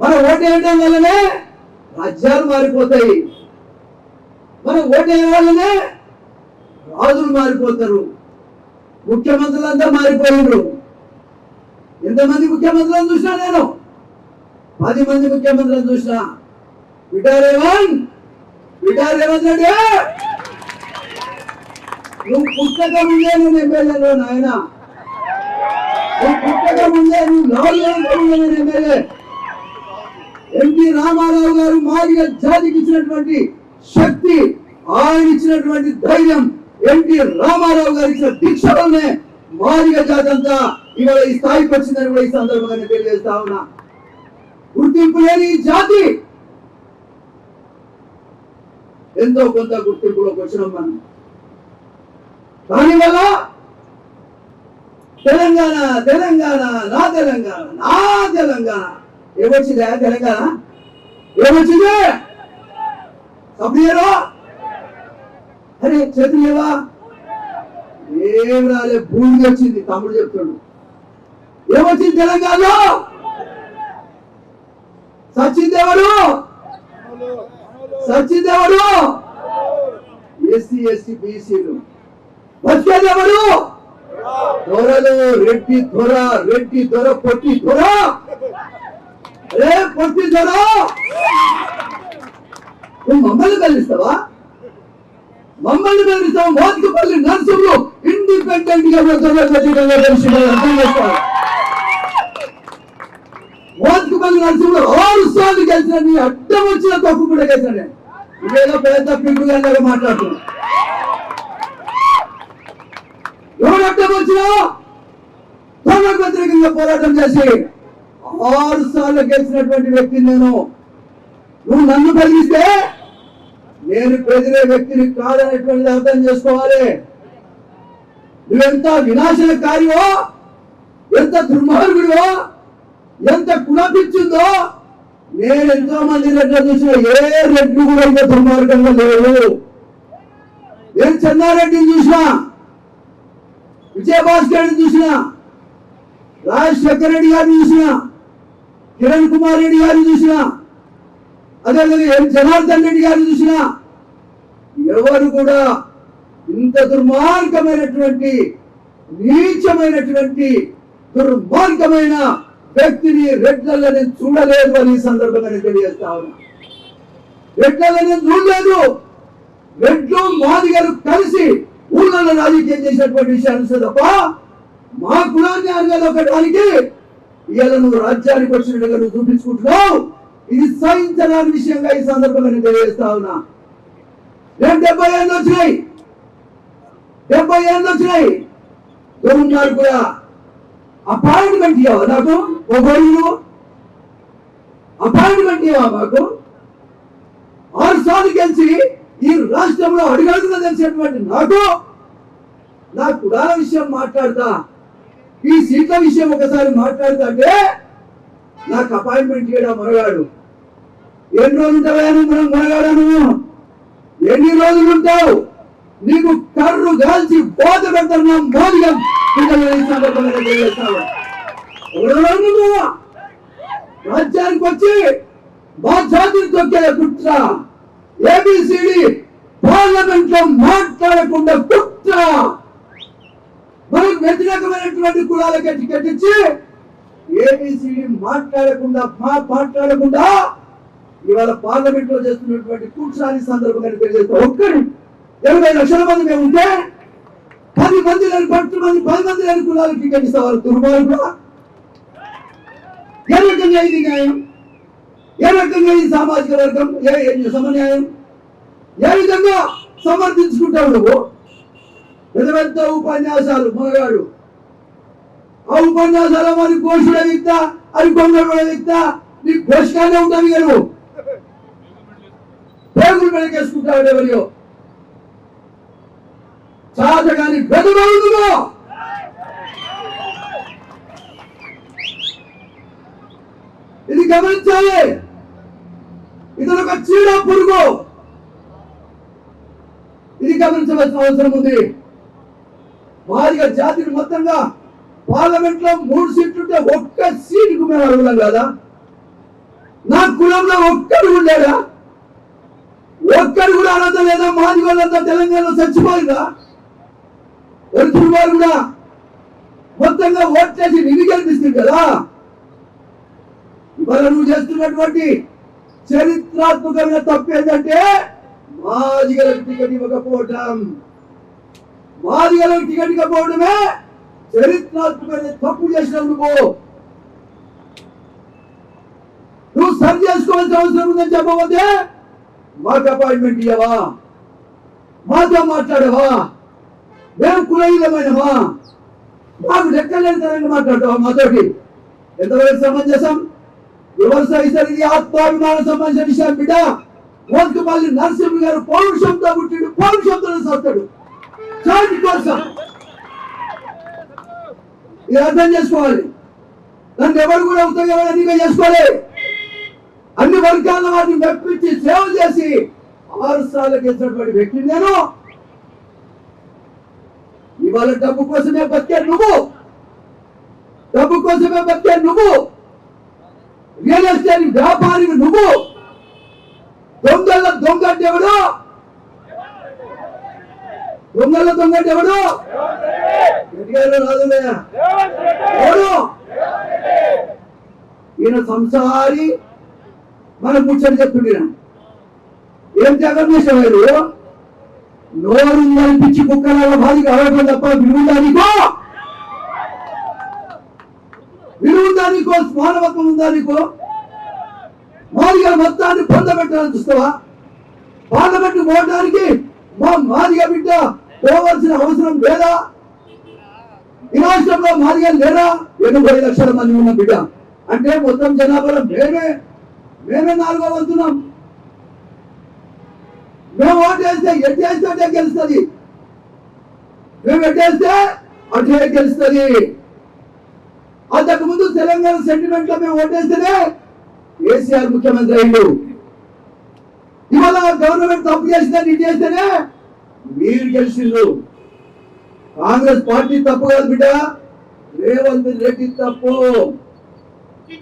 మన ఓటు వేయడం వల్లనే రాజ్యాలు మారిపోతాయి. మన ఓటు వేయడం వల్లనే రాజులు మారిపోతారు. ముఖ్యమంత్రులంతా మారిపోయారు ఎంతమంది ముఖ్యమంత్రులను చూసినా నేను? పది మంది ముఖ్యమంత్రులను చూసినా. విటారేవన్ విటారేవన్ విటార్ నువ్వు పుస్తకం ఉందే నేను ఎమ్మెల్యేలో నాయన. నువ్వు పుస్తకం ఉందే నువ్వు నాలుగు ఎమ్మెల్యే. ఎన్టీ రామారావు గారు మాదిగ జాతికి ఇచ్చినటువంటి శక్తి ఆయన ఇచ్చినటువంటి ధైర్యం ఎన్టీ రామారావు గారు ఇచ్చిన దీక్ష వల్లనే మాదిగ జాతి అంతా ఇవాళ ఈ స్థాయికి వచ్చిందని కూడా ఈ సందర్భంగా నేను తెలియజేస్తా ఉన్నా. గుర్తింపు లేని ఈ జాతి. ఎంతో కొంత గుర్తింపులోకి వచ్చినాం మనం. దానివల్ల తెలంగాణ తెలంగాణ నా తెలంగాణ నా తెలంగాణ ఏమొచ్చిందా? తెలంగాణ? ఏమొచ్చింది? సభ్యులు అరే చేతులేవా ఏం రాలే భూమి వచ్చింది తమ్ముడు చెప్తాడు ఏమొచ్చింది తెలంగాణలో? సచ్చిందేవుడు సచ్చిందేవుడు ఎస్సీ ఎస్టీ బీసీలు. వచ్చేదేవడు దొరలు రెడ్డి దొర రెడ్డి దొర పొట్టి దొర. అరే పొట్టి నువ్వు మమ్మల్ని బెదిరిస్తావా? మమ్మల్ని బెదిరిస్తావు మోతికపల్లి నర్సులు ఇండిపెండెంట్గా దొరకగా మోతికపల్లి నర్సులు ఆరు సార్లు గెలిచిన నీ అడ్డం వచ్చిన తప్పు కూడా గెలిచిన నేను. ఇదేదో పెద్ద పిడుగుగా మాట్లాడుతున్నా. ఎవరు అడ్డం వచ్చినా తనకు పోరాటం చేసి ఆరు సార్లు గెలిచినటువంటి వ్యక్తి నేను. నువ్వు నన్ను కలిగిస్తే నేను ప్రజలే వ్యక్తిని కాదనేటువంటిది అర్థం చేసుకోవాలి. నువ్వెంత వినాశనకారియో ఎంత దుర్మార్గుడివో ఎంత కులపిచ్చిందో నేను ఎంతో మంది రెడ్లు చూసిన ఏ రెడ్లు కూడా ఇంకా దుర్మార్గంగా లేవు నేను చందారెడ్డిని చూసినా విజయభాస్కర్ రెడ్డి చూసిన రాజశేఖర రెడ్డి గారిని చూసిన కిరణ్ కుమార్ రెడ్డి గారిని చూసినా అదేవిధంగా ఎన్ జనార్దన్ రెడ్డి గారిని చూసినా ఎవరు కూడా ఇంత దుర్మార్గమైనటువంటి నీచమైనటువంటి దుర్మార్గమైన వ్యక్తిని రెడ్లలో నేను చూడలేదు అని సందర్భంగా తెలియజేస్తా ఉన్నా. రెడ్లలో నేను చూడలేదు. రెడ్లు మాదిగలు కలిసి ఊళ్ళలో రాజకీయం చేసినటువంటి విషయాలు తప్ప మా కులాన్ని అనగలొక్కడానికి ఇవాళ నువ్వు రాజ్యానికి వచ్చినట్టుగా నువ్వు చూపించుకుంటున్నావు. ఇది సహించడానికి విషయంగా ఈ సందర్భంగా నేను తెలియజేస్తా ఉన్నా. నేను డెబ్బై ఏళ్ళు వచ్చినాయి? డెబ్బై ఏళ్ళు వచ్చినాయి. దొరుకున్నారు కూడా? అపాయింట్మెంట్ ఇవ్వవా నాకు? ఒక గొడుగులు అపాయింట్మెంట్ ఇవ్వవా మాకు? ఆరు సార్లు గెలిచి ఈ రాష్ట్రంలో అడుగడుగున తెలిసినటువంటి నాకు నా కులాల విషయం మాట్లాడతా. ఈ సీట్ల విషయం ఒకసారి మాట్లాడుతుంటే నాకు అపాయింట్మెంట్ చేయడం మొరగాడు ఎన్ని రోజులు ఉంటావా మనం మొరగాడా నువ్వు? ఎన్ని రోజులు ఉంటావు? నీకు కర్రు కాల్చి బోధ పెడుతున్నా మోదిగా. పిల్లలు ఈ రాజ్యానికి వచ్చి మా జాతిని తొక్కే కుట్ర. ఏబిసిడి పార్లమెంట్లో మాట్లాడకుండా కుట్ర. మనకు వ్యతిరేకమైనటువంటి కులాల కట్టి కట్టించి ఏబిసిడి మాట్లాడకుండా మా మాట్లాడకుండా ఇవాళ పార్లమెంట్లో చేస్తున్నటువంటి కుట్రాని సందర్భంగా తెలియజేస్తా ఒక్కడి ఇరవై లక్షల మంది మేము ఉంటే పది మంది లేని పట్టు మంది పది మంది లేని కులాలకు టికెట్ ఇస్తారు దుర్మార్గుడు? ఏ రకంగా ఇది న్యాయం? ఏ రకంగా ఈ సామాజిక వర్గం? ఏ ఏ సమన్యాయం? ఏ విధంగా సమర్థించుకుంటావు నువ్వు? పెద్ద పెద్ద ఉపన్యాసాలు మగవాడు. ఆ ఉపన్యాసాలు మరి ఘోషుడ విత్త అది కొంగడ విత్త నీ ఘోషగానే ఉంటావు ఇక నువ్వు పేగులు వెనకేసుకుంటావు ఎవరియో. చాతగాని పెదవులు ఇది గమనించాలి. ఇతను ఒక చీడ పురుగు. ఇది గమనించవలసిన అవసరం ఉంది. మాదిగా జాతిని మొత్తంగా పార్లమెంట్లో మూడు సీట్లు ఉంటే ఒక్క సీటుకు మేము అడుగుతాం కదా? నా కులంలో ఒక్కడు ఉండేదా ఒక్కడు కూడా అనంత లేదా మాది వాళ్ళంతా తెలంగాణలో చచ్చిపోయిందా? ఒరిజినల్ వారు కూడా మొత్తంగా ఓట్లేసి నిధి గెలిపిస్తుంది కదా? ఇవాళ నువ్వు చేస్తున్నటువంటి చరిత్రాత్మకమైన తప్పు ఏంటంటే మాదిగలకు టికెట్ ఇవ్వకపోవటం. మాదిగలకు టికెట్ ఇవ్వకపోవడమే చరిత్రాత్మకమైన తప్పు చేసినందుకు. నువ్వు నువ్వు సరి చేసుకోవాల్సిన అవసరం ఉందని చెప్పబోతే మాకు అపాయింట్మెంట్ ఇవ్వవా మాతో మాట్లాడవా? మేము కులయుధమైనవా మాకు లెక్కలేని తరంగా మాట్లాడతావా మాతోటి? ఎంతవరకు సమంజసం? ఎవరు సహిస్తారు ఇది ఆత్మాభిమానం సంబంధించిన విషయం బిడ్డ మోత్కుపల్లి నరసింహ గారు పౌరుషంతో పుట్టిండు పౌరుషంతో సత్తాడు చాటి కోసం. ఇది అర్థం చేసుకోవాలి. నన్ను ఎవరు కూడా ఉద్యోగం చేసుకోవాలి అన్ని వర్గాల వారిని మెప్పించి సేవ చేసి ఆరు సార్లు గెలిచినటువంటి వ్యక్తి నేను. ఇవాళ డబ్బు కోసమే బతికే నువ్వు. డబ్బు కోసమే బతికే నువ్వు. రియల్ ఎస్టేట్ వ్యాపారి నువ్వు. దొంగల దొంగ దేవుడు దొంగల దొంగ ఎవడు? ఎవడు? ఈయన సంసారి మన కూర్చొని చెప్తుండే ఏం త్యాగం చేసేవారు నోరు పిచ్చి కుక్కల బాధి అడగడం తప్ప విలువుందా నీకో? విలువుందా నీకో? మానవత్వం ఉందా నీకో? మాదిగా మొత్తాన్ని పొందబెట్టాలని చూస్తావా? పార్లమెంట్ పోవడానికి మా మాదిగా బిడ్డ పోవాల్సిన అవసరం లేదా? ఈ రాష్ట్రంలో మాదిగా లేదా? ఎనభై లక్షల మంది ఉన్న బిడ్డ. అంటే మొత్తం జనాభాలో మేమే మేమే నాలుగో వంతున్నాం మేము ఓటేస్తే ఎట్టేస్తే అటే గెలుస్తుంది. మేము ఎట్టేస్తే అటే గెలుస్తుంది. అంతకు ముందు తెలంగాణ సెంటిమెంట్లో మేము ఓటేస్తేనే కేసీఆర్ ముఖ్యమంత్రి అయ్యాడు. ఇవాళ గవర్నమెంట్ తప్పు చేసిందని ఇది చేస్తేనే మీరు గెలిచిండ్రు కాంగ్రెస్ పార్టీ తప్పు కాదు బిడ్డ. రేవంత్ రెడ్డి తప్పు.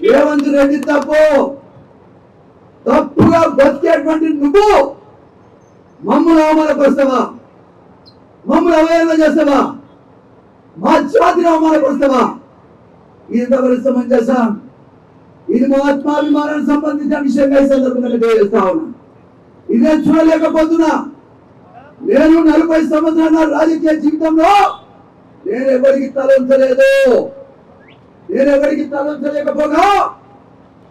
రేవంత్ రెడ్డి తప్పు. తప్పుగా బతికేటువంటి నువ్వు మమ్మల్ని అవమానపరుస్తావా? మమ్మల్ని అవహేళన చేస్తావా? మా జాతిని అవమానపరుస్తావా? ఇది ఎంతవరకు సమంజసం ఇది మా ఆత్మాభిమానానికి సంబంధించిన విషయంగా ఈ సందర్భంగా తెలియజేస్తా ఉన్నా. ఇదే చూడలేకపోతున్నా. నేను నలభై సంవత్సరాల రాజకీయ జీవితంలో నేను ఎవరికి తలంచలేదు? నేను ఎవరికి తలంచలేకపోగా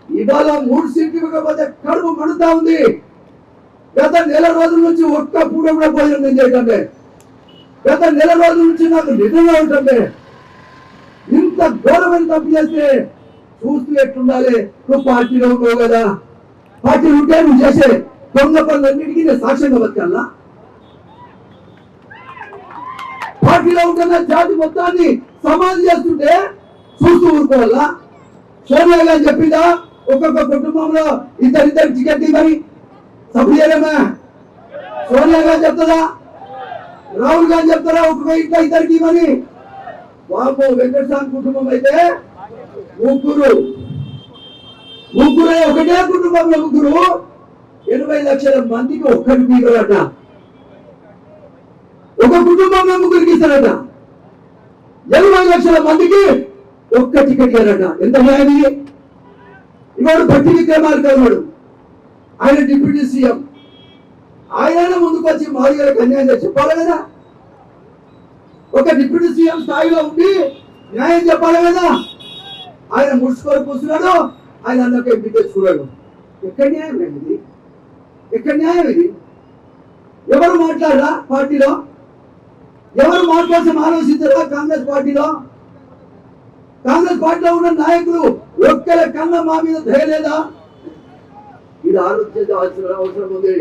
ఇవాళ మూడు సీట్లు ఇవ్వకపోతే కడుపు మండుతా ఉంది. గత నెల రోజుల నుంచి ఒక్క పూట కూడా భోజనం నేను గత నెల రోజుల నుంచి నాకు నిజంగా ఉంటుంది ఇంత ఘోరమైన తప్పు చేస్తే చూస్తూ ఎట్టుండాలి నువ్వు పార్టీలో ఉండవు కదా. పార్టీలు ఉంటే నువ్వు చేసే దొంగ పనులన్నిటికీ నేను సాక్ష్యంగా బతకాలా? పార్టీలో ఉంటున్న జాతి మొత్తాన్ని సమాధి చేస్తుంటే చూస్తూ ఊరుకోవాలా సోనియా గారు చెప్పిందా? ఒక్కొక్క కుటుంబంలో ఇద్దరిద్దరు టికెట్ ఇవ్వని. సభ చేయడమా సోనియా గారు చెప్తుందా రాహుల్ గాంధీ చెప్తారా? ఒక్కొక్క ఇంట్లో ఇద్దరికి ఇవ్వని. బాబు వెంకటస్వామి కుటుంబం అయితే ముగ్గురు. ముగ్గురు ఒకటే కుటుంబంలో ముగ్గురు. ఎనభై లక్షల మందికి ఒక్కరికి ఇవ్వరట ఒక కుటుంబంలో ముగ్గురికి ఇస్తారట. ఎనభై లక్షల మందికి ఒక్క టికెట్ లేరట ఎంత న్యాయం ఇవాడు భట్టి విక్రమార్క ఉన్నాడు. ఆయన డిప్యూటీ సీఎం. ఆయన ముందుకు వచ్చి మాదిగలకు అన్యాయం చెప్పాలి కదా. ఒక డిప్యూటీ సీఎం స్థాయిలో ఉండి న్యాయం చెప్పాలి కదా. ఆయన ముడుచుకొని కూర్చున్నాడు ఆయన అన్నకు ఎంపీ చూడడు ఎక్కడ న్యాయం ఇది? ఎక్కడ న్యాయం ఇది? ఎవరు మాట్లాడరా పార్టీలో? ఎవరు మాట్లాడిన ఆలోచించరా కాంగ్రెస్ పార్టీలో? కాంగ్రెస్ పార్టీలో ఉన్న నాయకులు ఒక్కల కన్నా మా మీద దయలేదా ఇది ఆలోచించాల్సిన అవసరం ఉంది.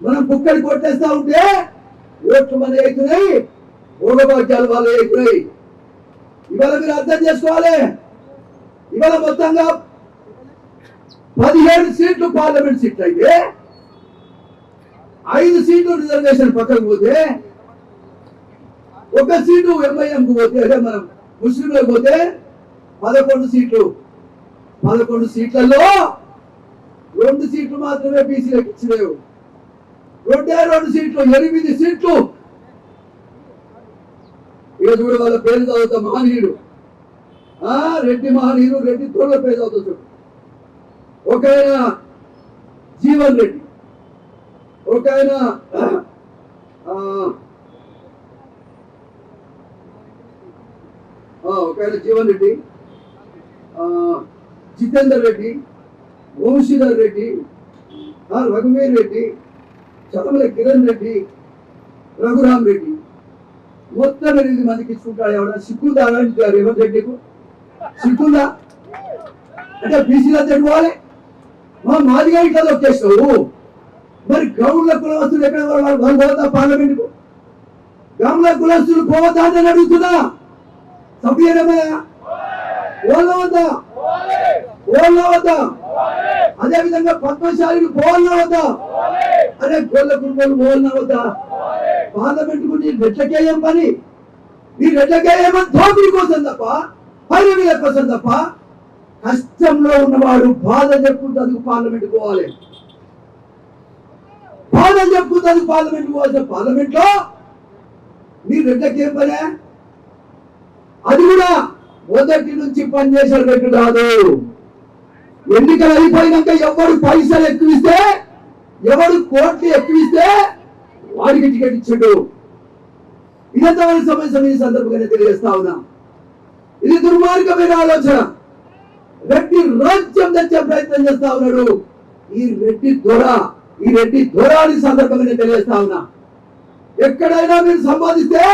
మనం కుక్కడి కొట్టేస్తా ఉంటే ఓట్లు మన ఎక్కున్నాయి భోగభాగ్యాలు వాళ్ళు ఎక్కున్నాయి ఇవాళ మీరు అర్థం చేసుకోవాలి. ఇవాళ మొత్తంగా పదిహేడు సీట్లు పార్లమెంట్ సీట్లు అయితే ఐదు సీట్లు రిజర్వేషన్ పక్కకు పోతే ఒక సీటు ఎంఐఎంకు పోతే అదే మనం ముస్లింలకు పోతే పదకొండు సీట్లు. పదకొండు సీట్లలో రెండు సీట్లు మాత్రమే బీసీలకు ఇచ్చినవి. రెండే రెండు సీట్లు ఎనిమిది సీట్లు. ఇక చూడు వాళ్ళ పేరు చదువుతా మహనీయుడు. ఆ రెడ్డి మహనీయుడు రెడ్డి తోడ పేరు చదువుతా చూడు. ఒక ఆయన జీవన్ రెడ్డి. ఒక ఆయన ఆ, జీవన్ రెడ్డి జితేందర్ రెడ్డి వంశీధర్ రెడ్డి రఘువీర్ రెడ్డి చదమల కిరణ్ రెడ్డి రఘురామ్ రెడ్డి మొత్తం ఎనిమిది మందికి ఇచ్చుకుంటాడు ఎవరైనా సిగ్గుందా రేవంత్ రెడ్డికు. సిగ్గుందా అంటే బీసీలో తెట్టుకోవాలి మా మాదిగా ఇట్లా వచ్చేస్తావు మరి గ్రౌండ్ల కులవస్తులు ఎక్కడ వాళ్ళు వాళ్ళు పోతా పార్లమెంట్కు? గౌడ్ల కులస్తులు పోవద్దా అని అడుగుతున్నా. సభ్యులమయ్యా ఓళ్ళ వద్దా ఓళ్ళ వద్దా అదే విధంగా పద్మశాలిని పోవాలన్నా వద్దా అరే గొల్ల కుటుంబాలు పోవాలన్నా వద్దా పార్లమెంట్కు రెట్లకేయం పని? నీ రెట్లకేయమని దోపిడీ కోసం తప్ప పైరవీల కోసం తప్ప కష్టంలో ఉన్నవాడు బాధ చెప్పుకుంటూ పార్లమెంట్ పోవాలి. బాధ చెప్పుకుంటూ పార్లమెంట్ పోవాల్సిన పార్లమెంట్లో నీ రెడ్లకేం పనే? అది కూడా మొదటి నుంచి పనిచేసేటట్టు కాదు. ఎన్నికలు అయిపోయినాక ఎవడు పైసలు ఎక్కువిస్తే ఎవడు కోట్లు ఎక్కువిస్తే వారికి టికెట్ ఇచ్చాడు. ఇదంతా సమస్య ఈ సందర్భంగానే తెలియజేస్తా ఉన్నా. ఇది దుర్మార్గమైన ఆలోచన. రెడ్డి రాజ్యం తెచ్చే ప్రయత్నం చేస్తా ఉన్నాడు. ఈ రెడ్డి దొర ఈ రెడ్డి దొర అని సందర్భంగానే తెలియజేస్తా ఉన్నా. ఎక్కడైనా మీరు సంపాదిస్తే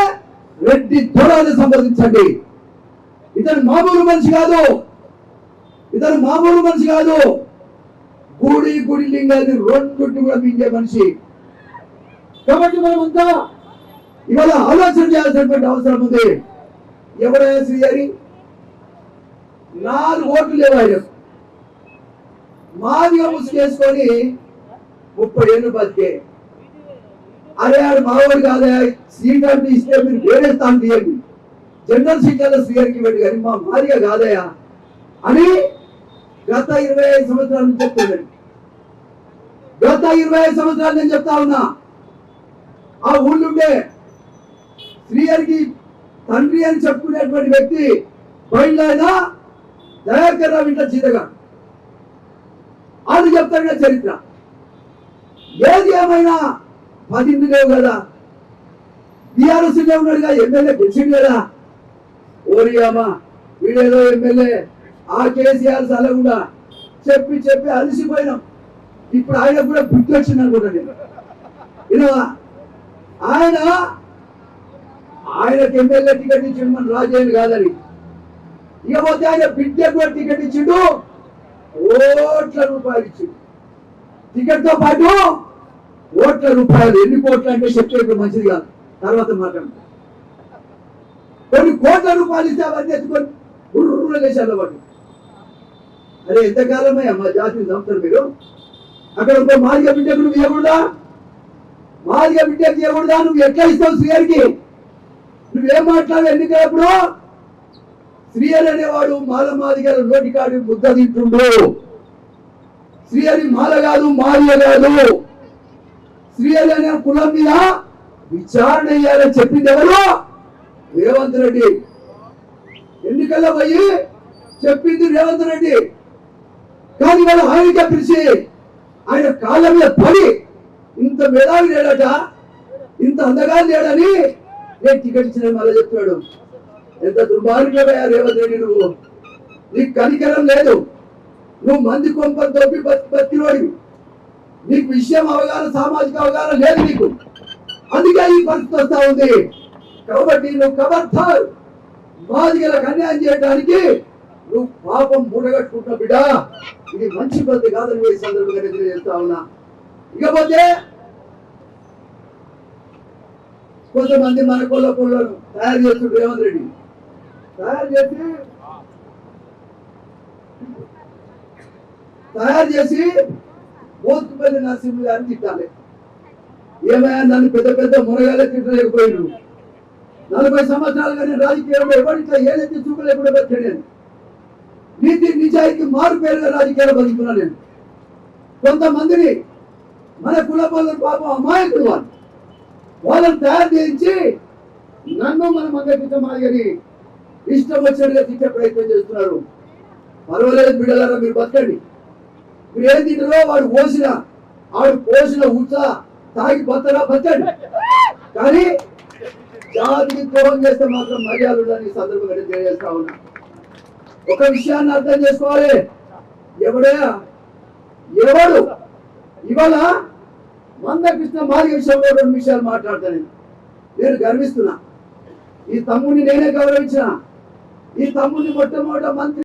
రెడ్డి దొర సంప్రదించండి. సంపాదించండి ఇతను మామూలు మనిషి కాదు. ఇతను మామూలు మనిషి కాదు. గుడి గుడి లింగాన్ని రెండుంటి కూడా మింగే మనిషి. కాబట్టి మనమంతా ఇవాళ ఆలోచన చేయాల్సినటువంటి అవసరం ఉంది. ఎవరైనా శ్రీహరి నాలుగు ఓట్లు లేవు ఆయన మాదిగా ముసుకేసుకొని ముప్పై ఏళ్ళు బతికే అరే ఆడు మావాడు కాదే సీట్ అంటే ఇస్తే మీరు వేరే స్థానం తీయండి. జనరల్ సీట్లలో శ్రీహరికి పెట్టి కానీ మా భార్య కాదయా అని గత ఇరవై ఐదు సంవత్సరాల నుంచి చెప్తున్నాడు గత ఇరవై ఐదు సంవత్సరాలు నేను చెప్తా ఉన్నా. ఆ ఊళ్ళుండే స్త్రీయరికి తండ్రి అని చెప్పుకునేటువంటి వ్యక్తి బయలుదేరా దయాకర్ రావు ఇంట్లో చీతగా అది చెప్తాడు చరిత్ర. ఏది ఏమైనా పదింది లేవు కదా. బీఆర్ఎస్లో ఉన్నాడుగా ఎమ్మెల్యే గెలిచింది కదా. ఓరియామా వీడేదో ఎమ్మెల్యే. ఆ కేసీఆర్ సలగుండా చెప్పి చెప్పి అలసిపోయినాం. ఇప్పుడు ఆయన కూడా బుద్ధి వచ్చింది అనుకుంటా నేను. వినవా? ఆయన ఆయనకి ఎమ్మెల్యే టికెట్ ఇచ్చిండు మన రాజేంద్ర కాదని ఇకపోతే ఆయన బిడ్డ కూడా టికెట్ ఇచ్చిండు. కోట్ల రూపాయలు ఇచ్చిండు. టికెట్తో పాటు కోట్ల రూపాయలు ఎన్ని కోట్లు అంటే ఇప్పుడు మంచిది కాదు. తర్వాత మాట్లాడతాం. కొన్ని కోట్ల రూపాయలు ఇస్తే అవన్నీ ఎత్తుకొని గుర్రులు వేసారు వాడు అరే ఎంతకాలమే మా జాతిని చంపుతారు మీరు? అక్కడ ఇంకో మాదిగ బిడ్డకు నువ్వు ఇవ్వకూడదా? మాదిగ బిడ్డకు ఇవ్వకూడదా? నువ్వు ఎట్లా ఇస్తావు శ్రీహరికి? నువ్వేం మాట్లాడు ఎన్నికలప్పుడు? శ్రీహరి అనేవాడు మాల మాదిగల నోటికాడు ముద్ద తింటుండు. శ్రీహరి మాల కాదు మాదిగ కాదు. స్త్రీలు అనే కులం మీద విచారణ చేయాలని చెప్పింది ఎవరు? రేవంత్ రెడ్డి. ఎన్నికల్లో పోయి చెప్పింది రేవంత్ రెడ్డి. కానీ వాళ్ళు ఆయనకే పిలిచి ఆయన కాళ్ళ మీద పడి ఇంత మేధావి లేడట ఇంత అందగా లేడని నేను టికెట్ ఇచ్చిన మళ్ళీ చెప్పాడు. ఎంత దుర్మార్గమయ్యా రేవంత్ రెడ్డి నువ్వు. నీకు కనికరం లేదు. నువ్వు మంది కొంప తోపి బతి బతికినోడివి. నీకు విషయం అవగాహన సామాజిక అవగాహన లేదు నీకు. అందుకే ఈ పరిస్థితి వస్తా ఉంది. కాబట్టి నువ్వు కబర్తారు బాధికలకు అన్యాయం చేయడానికి నువ్వు పాపం మూడగట్టుకుంటున్నావు బిడ్డ. ఇది మంచి పద్ధతి కాదని ఈ సందర్భంగా తెలియజేస్తా ఉన్నా. ఇకపోతే కొంతమంది మన కొల్ల కొల్లను తయారు చేస్తుండ్రు రేవంత్ రెడ్డి. తయారు చేసి తయారు చేసి మోతుపల్లి నరసింహ గారిని తిట్టాలి. ఏమైనా నన్ను పెద్ద పెద్ద మునగాలే తిట్టలేకపోయినాడు నలభై సంవత్సరాలుగా నేను రాజకీయంలో ఎవరు ఇట్లా ఏదైతే చూపలేకుండా పెట్టాను నేను. నీతి నిజాయితీ మారు పేరుగా రాజకీయాలు బతుకుతున్నా నేను. కొంతమందిని మన కుల పాపం అమాయకులు వాళ్ళు. వాళ్ళని తయారు చేయించి నన్ను మన మంగళ మాదిగని ఇష్టం వచ్చినట్టుగా తిట్టే ప్రయత్నం చేస్తున్నారు. పర్వాలేదు బిడ్డలారా మీరు బతకండి. మీరు ఏం తింటారో వాడు పోసిన ఆడు పోసిన ఉత్సా తాగి బతరా బతకండి. కానీ జాతికి ద్రోహం చేస్తే మాత్రం మర్యాద ఉండని సందర్భంగా తెలియజేస్తా ఉన్నా. ఒక విషయాన్ని అర్థం చేసుకోవాలి. ఎవడయా ఎవడు? ఇవాళ మందకృష్ణ మార్గ విషయంలో రెండు విషయాలు మాట్లాడతాను నేను. నేను గర్విస్తున్నా. ఈ తమ్ముడిని నేనే గౌరవించిన. ఈ తమ్ముడిని మొట్టమొదట మంత్రి